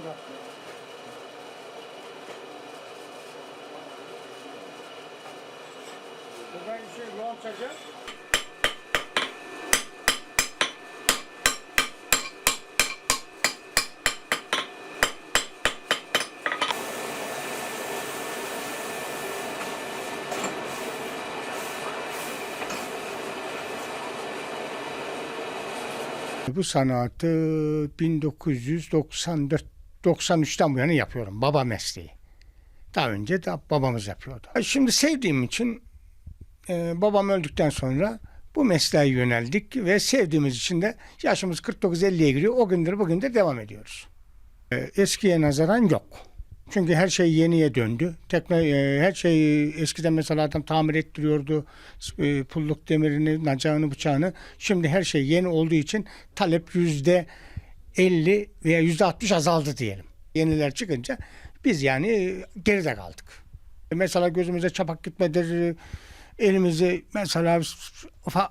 Murat. Buradan bir şey. Bu sanatı 1994 93'ten bu yana yapıyorum. Baba mesleği. Daha önce de babamız yapıyordu. Şimdi sevdiğim için e, babam öldükten sonra bu mesleğe yöneldik ve sevdiğimiz için de yaşımız 49-50'ye giriyor. O gündür bugündür devam ediyoruz. E, eskiye nazaran yok. Çünkü her şey yeniye döndü. Tekno, e, her şey eskiden mesela adam tamir ettiriyordu. E, pulluk demirini, nacağını, bıçağını. Şimdi her şey yeni olduğu için talep yüzde 50 veya yüzde 60 azaldı diyelim. Yeniler çıkınca biz yani e, geride kaldık. Mesela gözümüze çapak gitmedir, elimizi mesela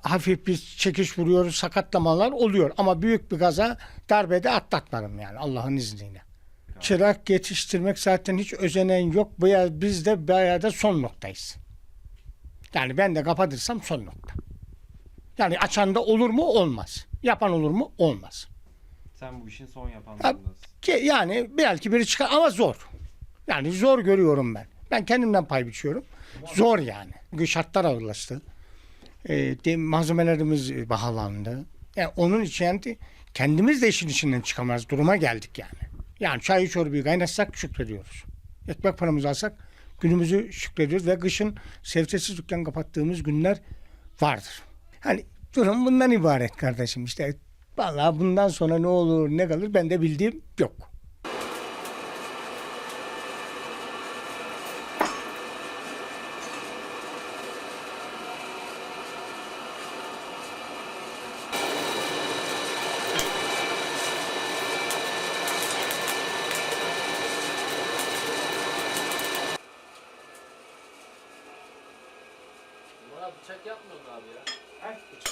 hafif bir çekiş vuruyoruz, sakatlamalar oluyor. Ama büyük bir gaza darbede atlatmadım yani Allah'ın izniyle. Çırak yetiştirmek zaten hiç özenen yok. Biz de bayağı da son noktayız. Yani ben de kapatırsam son nokta. Yani açan da olur mu? Olmaz. Yapan olur mu? Olmaz. Sen bu işin son Ya, yapanlarındasın. ki yani belki biri çıkar ama zor. Yani zor görüyorum ben. Ben kendimden pay biçiyorum. Zor yani. Çünkü şartlar ağırlaştı. Ee, de, malzemelerimiz pahalandı. Yani onun için yani kendimiz de işin içinden çıkamaz duruma geldik yani. Yani çayı çorbayı kaynatsak şükrediyoruz. Ekmek paramızı alsak günümüzü şükrediyoruz ve kışın sevtesiz dükkan kapattığımız günler vardır. Hani durum bundan ibaret kardeşim işte. Vallahi bundan sonra ne olur ne kalır ben de bildiğim yok. Bana bıçak yapmıyorsun abi ya.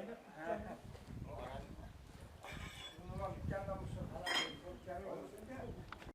China have